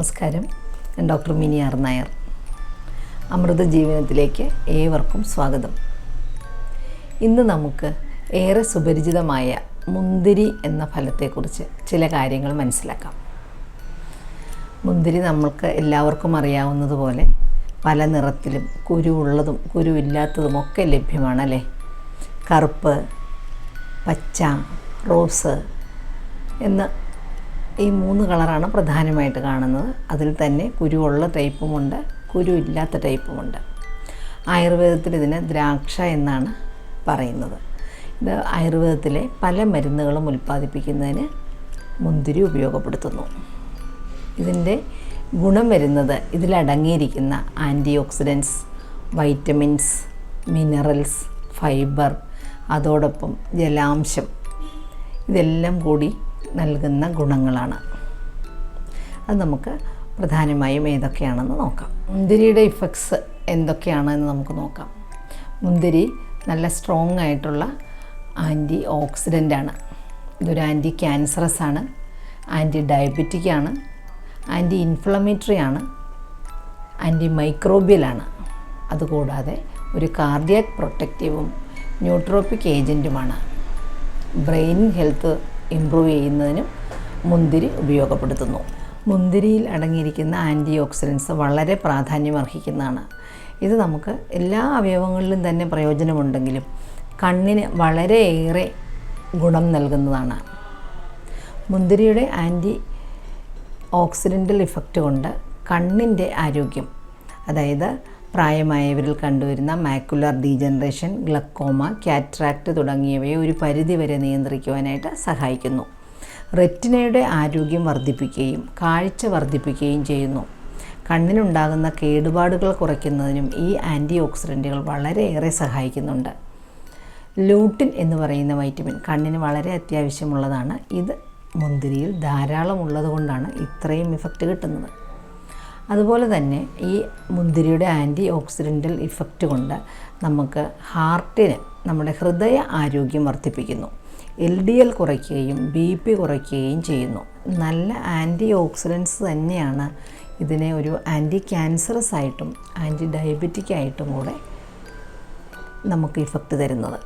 നമസ്കാരം. ഞാൻ doctor Mini R Nair. Amrita ജീവനത്തിലേക്ക് ഏവർക്കും സ്വാഗതം. ഇന്ന് നമുക്ക് ഏറെ സുപരിചിതമായ മുന്തിരി എന്ന ഫലത്തെക്കുറിച്ച് ചില കാര്യങ്ങൾ മനസ്സിലാക്കാം. മുന്തിരി നമ്മൾക്ക് എല്ലാവർക്കും അറിയാവുന്നതുപോലെ പല നിറത്തിലും കുരുവുള്ളതും കുരുവില്ലാത്തതും ഒക്കെ ലഭ്യമാണല്ലേ കറുപ്പ് പച്ച റോസ് എന്ന് ഈ മൂന്ന് കളറാണ് പ്രധാനമായിട്ട് കാണുന്നത്. അതിൽ തന്നെ കുരുവുള്ള ടൈപ്പുമുണ്ട് കുരു ഇല്ലാത്ത ടൈപ്പുമുണ്ട്. ആയുർവേദത്തിൽ ഇതിനെ ദ്രാക്ഷ എന്നാണ് പറയുന്നത്. ഇത് ആയുർവേദത്തിലെ പല മരുന്നുകളും ഉൽപ്പാദിപ്പിക്കുന്നതിന് മുന്തിരി ഉപയോഗപ്പെടുത്തുന്നു. ഇതിന്റെ ഗുണം വരുന്നത് ഇതിലടങ്ങിയിരിക്കുന്ന anti oxidants vitamins minerals fibre അതോടൊപ്പം ജലാംശം ഇതെല്ലാം കൂടി നൽകുന്ന ഗുണങ്ങളാണ്. അത് നമുക്ക് പ്രധാനമായും ഏതൊക്കെയാണെന്ന് നോക്കാം. മുന്തിരിയുടെ ഇഫക്ട്സ് എന്തൊക്കെയാണെന്ന് നമുക്ക് നോക്കാം. മുന്തിരി നല്ല സ്ട്രോങ് ആയിട്ടുള്ള ആന്റി ഓക്സിഡന്റ് ആണ്. ഇതൊരു ആന്റി ക്യാൻസറസ് ആണ് ആന്റി ഡയബറ്റിക് ആണ് ആന്റി ഇൻഫ്ലമേറ്ററി ആണ് ആന്റി മൈക്രോബിയലാണ് അതുകൂടാതെ ഒരു കാർഡിയാക് പ്രൊട്ടക്റ്റീവും ന്യൂട്രോപ്പിക് ഏജന്റുമാണ് ബ്രെയിൻ ഹെൽത്ത് ഇമ്പ്രൂവ് ചെയ്യുന്നതിനും മുന്തിരി ഉപയോഗപ്പെടുത്തുന്നു. മുന്തിരിയിൽ അടങ്ങിയിരിക്കുന്ന ആന്റി ഓക്സിഡൻസ് വളരെ പ്രാധാന്യം അർഹിക്കുന്നതാണ്. ഇത് നമുക്ക് എല്ലാ അവയവങ്ങളിലും തന്നെ പ്രയോജനമുണ്ടെങ്കിലും കണ്ണിന് വളരെയേറെ ഗുണം നൽകുന്നതാണ്. മുന്തിരിയുടെ ആന്റി ഓക്സിഡന്റൽ ഇഫക്റ്റ് കൊണ്ട് കണ്ണിന്റെ ആരോഗ്യം അതായത് പ്രായമായവരിൽ കണ്ടുവരുന്ന മാക്കുലർ ഡീജനറേഷൻ ഗ്ലക്കോമ കാറ്റ്രാക്റ്റ് തുടങ്ങിയവയെ ഒരു പരിധിവരെ നിയന്ത്രിക്കുവാനായിട്ട് സഹായിക്കുന്നു. റെറ്റിനയുടെ ആരോഗ്യം വർദ്ധിപ്പിക്കുകയും കാഴ്ച വർദ്ധിപ്പിക്കുകയും ചെയ്യുന്നു. കണ്ണിനുണ്ടാകുന്ന കേടുപാടുകൾ കുറയ്ക്കുന്നതിനും ഈ ആന്റി ഓക്സിഡന്റുകൾ വളരെയേറെ സഹായിക്കുന്നുണ്ട്. ലൂട്ടിൻ എന്ന് പറയുന്ന വൈറ്റമിൻ കണ്ണിന് വളരെ അത്യാവശ്യമുള്ളതാണ്. ഇത് മുന്തിരിയിൽ ധാരാളം ഉള്ളതുകൊണ്ടാണ് ഇത്രയും ഇഫക്റ്റ് കിട്ടുന്നത്. അതുപോലെ തന്നെ ഈ മുന്തിരിയുടെ ആന്റി ഓക്സിഡന്റൽ ഇഫക്റ്റ് കൊണ്ട് നമുക്ക് ഹാർട്ടിന് നമ്മുടെ ഹൃദയ ആരോഗ്യം വർദ്ധിപ്പിക്കുന്നു. എൽ ഡി എൽ കുറയ്ക്കുകയും ബി പി കുറയ്ക്കുകയും ചെയ്യുന്നു. നല്ല ആന്റി ഓക്സിഡൻസ് തന്നെയാണ് ഇതിനെ ഒരു ആന്റി ക്യാൻസറസ് ആയിട്ടും ആന്റി ഡയബറ്റിക് ആയിട്ടും കൂടെ നമുക്ക് ഇഫക്റ്റ് തരുന്നത്.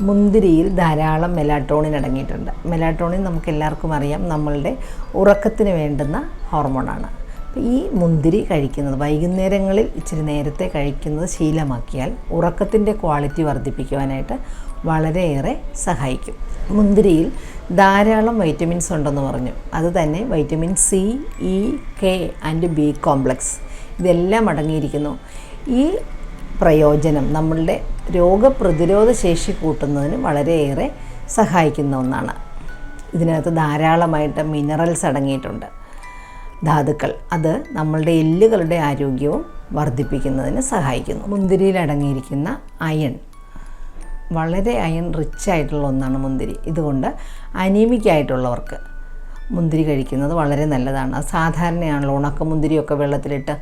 മുന്തിരിയിൽ ധാരാളം മെലാട്രോണിൻ അടങ്ങിയിട്ടുണ്ട്. മെലാട്രോണിൻ നമുക്ക് എല്ലാവർക്കും അറിയാം. നമ്മളുടെ ഉറക്കത്തിന് വേണ്ടുന്ന ഹോർമോണാണ്. ഈ മുന്തിരി കഴിക്കുന്നത് വൈകുന്നേരങ്ങളിൽ ഇച്ചിരി നേരത്തെ കഴിക്കുന്നത് ശീലമാക്കിയാൽ ഉറക്കത്തിന്റെ ക്വാളിറ്റി വർദ്ധിപ്പിക്കുവാനായിട്ട് വളരെയേറെ സഹായിക്കും. മുന്തിരിയിൽ ധാരാളം വൈറ്റമിൻസ് ഉണ്ടെന്ന് പറഞ്ഞു. അത് തന്നെ vitamin C E K and B complex. ഇതെല്ലാം അടങ്ങിയിരിക്കുന്നു. ഈ പ്രയോജനം നമ്മളുടെ രോഗപ്രതിരോധ ശേഷി കൂട്ടുന്നതിന് വളരെയേറെ സഹായിക്കുന്ന ഒന്നാണ്. ഇതിനകത്ത് ധാരാളമായിട്ട് മിനറൽസ് അടങ്ങിയിട്ടുണ്ട്. ധാതുക്കൾ. അത് നമ്മളുടെ എല്ലുകളുടെ ആരോഗ്യവും വർദ്ധിപ്പിക്കുന്നതിന് സഹായിക്കുന്നു. മുന്തിരിയിൽ അടങ്ങിയിരിക്കുന്ന അയൺ. വളരെ അയൺ റിച്ച് ആയിട്ടുള്ള ഒന്നാണ് മുന്തിരി. ഇതുകൊണ്ട് അനീമിക് ആയിട്ടുള്ളവർക്ക് മുന്തിരി കഴിക്കുന്നത് വളരെ നല്ലതാണ്. സാധാരണയാണല്ലോ ഉണക്കമുന്തിരിയൊക്കെ വെള്ളത്തിലിട്ട്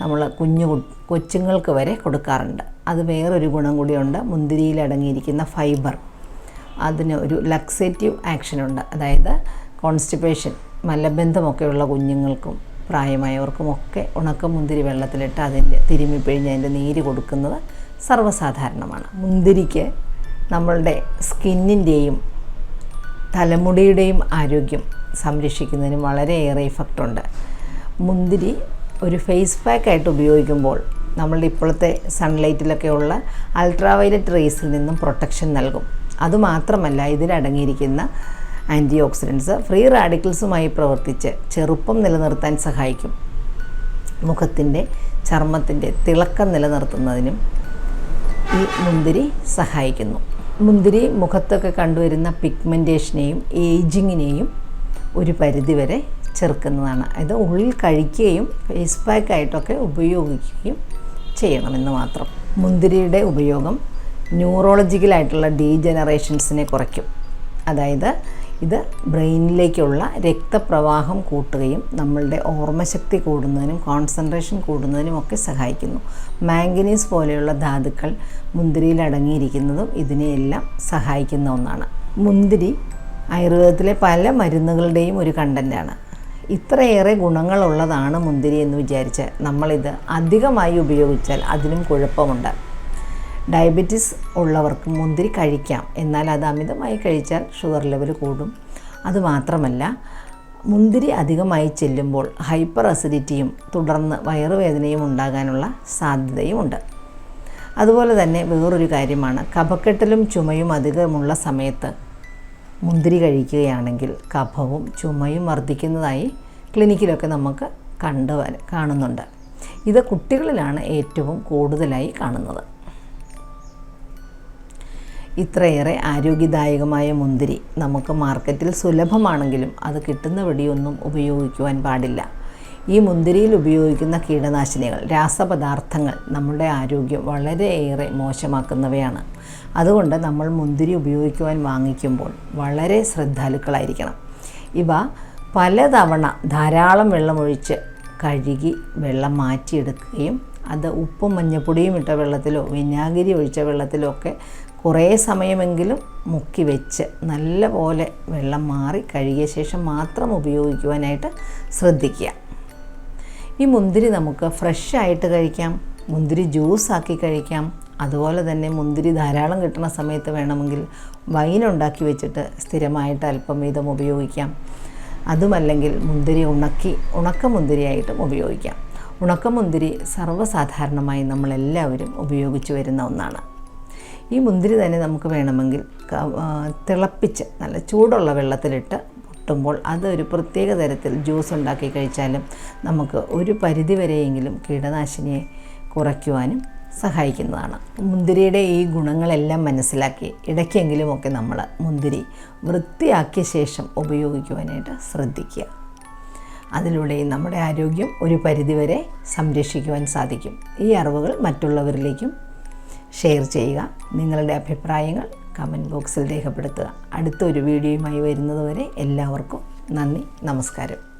നമ്മൾ കുഞ്ഞു കൊച്ചുങ്ങൾക്ക് വരെ കൊടുക്കാറുണ്ട്. അത് വേറൊരു ഗുണം കൂടിയുണ്ട്. മുന്തിരിയിൽ അടങ്ങിയിരിക്കുന്ന ഫൈബർ അതിന് ഒരു ലക്സേറ്റീവ് ആക്ഷനുണ്ട് അതായത് കോൺസ്റ്റിപ്പേഷൻ മലബന്ധമൊക്കെയുള്ള കുഞ്ഞുങ്ങൾക്കും പ്രായമായവർക്കുമൊക്കെ ഉണക്കമുന്തിരി വെള്ളത്തിലിട്ട് അതിന്റെ തിരുമ്മി പിഴിഞ്ഞ് അതിന്റെ നീര് കൊടുക്കുന്നത് സർവസാധാരണമാണ്. മുന്തിരിക്ക് നമ്മളുടെ സ്കിന്നിന്റെയും തലമുടിയുടെയും ആരോഗ്യം സംരക്ഷിക്കുന്നതിന് വളരെയേറെ ഇഫക്റ്റുണ്ട്. മുന്തിരി ഒരു ഫേസ് പാക്കായിട്ട് ഉപയോഗിക്കുമ്പോൾ നമ്മളുടെ ഇപ്പോഴത്തെ സൺലൈറ്റിലൊക്കെ ഉള്ള അൾട്രാവയലറ്റ് റേസിൽ നിന്നും പ്രൊട്ടക്ഷൻ നൽകും. അതുമാത്രമല്ല ഇതിലടങ്ങിയിരിക്കുന്ന ആന്റി ഓക്സിഡൻസ് ഫ്രീ റാഡിക്കൽസുമായി പ്രവർത്തിച്ച് ചെറുപ്പം നിലനിർത്താൻ സഹായിക്കും. മുഖത്തിന്റെ ചർമ്മത്തിന്റെ തിളക്കം നിലനിർത്തുന്നതിനും ഈ മുന്തിരി സഹായിക്കുന്നു. മുന്തിരി മുഖത്തൊക്കെ കണ്ടുവരുന്ന പിഗ്മെന്റേഷനെയും ഏജിങ്ങിനെയും ഒരു പരിധിവരെ ചെറുക്കുന്നതാണ്. അത് ഉള്ളിൽ കഴിക്കുകയും ഫേസ് പാക്കായിട്ടൊക്കെ ഉപയോഗിക്കുകയും ചെയ്യണമെന്ന് മാത്രം. മുന്തിരിയുടെ ഉപയോഗം ന്യൂറോളജിക്കലായിട്ടുള്ള ഡീജനറേഷൻസിനെ കുറയ്ക്കും. അതായത് ഇത് ബ്രെയിനിലേക്കുള്ള രക്തപ്രവാഹം കൂട്ടുകയും നമ്മളുടെ ഓർമ്മശക്തി കൂടുന്നതിനും കോൺസെൻട്രേഷൻ കൂടുന്നതിനും ഒക്കെ സഹായിക്കുന്നു. മാംഗനീസ് പോലെയുള്ള ധാതുക്കൾ മുന്തിരിയിൽ അടങ്ങിയിരിക്കുന്നതും ഇതിനെയെല്ലാം സഹായിക്കുന്ന ഒന്നാണ്. മുന്തിരി ആയുർവേദത്തിലെ പല മരുന്നുകളുടെയും ഒരു കണ്ടന്റാണ് ഇത്രയേറെ ഗുണങ്ങളുള്ളതാണ് മുന്തിരി എന്ന് വിചാരിച്ച് നമ്മളിത് അധികമായി ഉപയോഗിച്ചാൽ അതിനും കുഴപ്പമുണ്ട്. ഡയബറ്റീസ് ഉള്ളവർക്ക് മുന്തിരി കഴിക്കാം. എന്നാൽ അത് അമിതമായി കഴിച്ചാൽ ഷുഗർ ലെവൽ കൂടും. അതുമാത്രമല്ല മുന്തിരി അധികമായി ചെല്ലുമ്പോൾ ഹൈപ്പർ അസിഡിറ്റിയും തുടർന്ന് വയറുവേദനയും ഉണ്ടാകാനുള്ള സാധ്യതയുമുണ്ട്. അതുപോലെ തന്നെ വേറൊരു കാര്യമാണ് കഫക്കെട്ടലും ചുമയും അധികമുള്ള സമയത്ത് മുന്തിരി കഴിക്കുകയാണെങ്കിൽ കഫവും ചുമയും വർദ്ധിക്കുന്നതായി ക്ലിനിക്കിലൊക്കെ നമുക്ക് കണ്ടു കാണുന്നുണ്ട്. ഇത് കുട്ടികളിലാണ് ഏറ്റവും കൂടുതലായി കാണുന്നത്. ഇത്രയേറെ ആരോഗ്യദായകമായ മുന്തിരി നമുക്ക് മാർക്കറ്റിൽ സുലഭമാണെങ്കിലും അത് കിട്ടുന്ന വഴിയൊന്നും ഉപയോഗിക്കുവാൻ പാടില്ല. ഈ മുന്തിരിയിൽ ഉപയോഗിക്കുന്ന കീടനാശിനികൾ രാസപദാർത്ഥങ്ങൾ നമ്മുടെ ആരോഗ്യം വളരെയേറെ മോശമാക്കുന്നവയാണ്. അതുകൊണ്ട് നമ്മൾ മുന്തിരി ഉപയോഗിക്കുവാൻ വാങ്ങിക്കുമ്പോൾ വളരെ ശ്രദ്ധാലുക്കളായിരിക്കണം. ഇവ പലതവണ ധാരാളം വെള്ളമൊഴിച്ച് കഴുകി വെള്ളം മാറ്റിയെടുക്കുകയും അത് ഉപ്പും മഞ്ഞപ്പൊടിയും ഇട്ട വെള്ളത്തിലോ വിനാഗിരി ഒഴിച്ച വെള്ളത്തിലോ ഒക്കെ കുറേ സമയമെങ്കിലും മുക്കി വെച്ച് നല്ല പോലെ വെള്ളം മാറി കഴുകിയ ശേഷം മാത്രം ഉപയോഗിക്കുവാനായിട്ട് ശ്രദ്ധിക്കുക. ഈ മുന്തിരി നമുക്ക് ഫ്രഷ് ആയിട്ട് കഴിക്കാം മുന്തിരി ജ്യൂസ് ആക്കി കഴിക്കാം. അതുപോലെ തന്നെ മുന്തിരി ധാരാളം കിട്ടുന്ന സമയത്ത് വേണമെങ്കിൽ വൈൻ ഉണ്ടാക്കി വെച്ചിട്ട് സ്ഥിരമായിട്ട് അല്പം വീതം ഉപയോഗിക്കാം. അതുമല്ലെങ്കിൽ മുന്തിരി ഉണക്കി ഉണക്ക മുന്തിരിയായിട്ടും ഉപയോഗിക്കാം. ഉണക്കമുന്തിരി സർവസാധാരണമായി നമ്മളെല്ലാവരും ഉപയോഗിച്ചു വരുന്ന ഒന്നാണ്. ഈ മുന്തിരി തന്നെ നമുക്ക് വേണമെങ്കിൽ തിളപ്പിച്ച് നല്ല ചൂടുള്ള വെള്ളത്തിലിട്ട് പൊട്ടുമ്പോൾ അതൊരു പ്രത്യേക തരത്തിൽ ജ്യൂസ് ഉണ്ടാക്കി കഴിച്ചാലും നമുക്ക് ഒരു പരിധിവരെയെങ്കിലും കീടനാശിനിയെ കുറയ്ക്കുവാനും സഹായിക്കുന്നതാണ്. മുന്തിരിയുടെ ഈ ഗുണങ്ങളെല്ലാം മനസ്സിലാക്കി ഇടയ്ക്കെങ്കിലുമൊക്കെ നമ്മൾ മുന്തിരി വൃത്തിയാക്കിയ ശേഷം ഉപയോഗിക്കുവാനായിട്ട് ശ്രദ്ധിക്കുക. അതിലൂടെ നമ്മുടെ ആരോഗ്യം ഒരു പരിധിവരെ സംരക്ഷിക്കുവാൻ സാധിക്കും. ഈ അറിവുകൾ മറ്റുള്ളവരിലേക്കും ഷെയർ ചെയ്യുക. നിങ്ങളുടെ അഭിപ്രായങ്ങൾ കമന്റ് ബോക്സിൽ രേഖപ്പെടുത്തുക. അടുത്തൊരു വീഡിയോയുമായി വരുന്നതുവരെ എല്ലാവർക്കും നന്ദി നമസ്കാരം.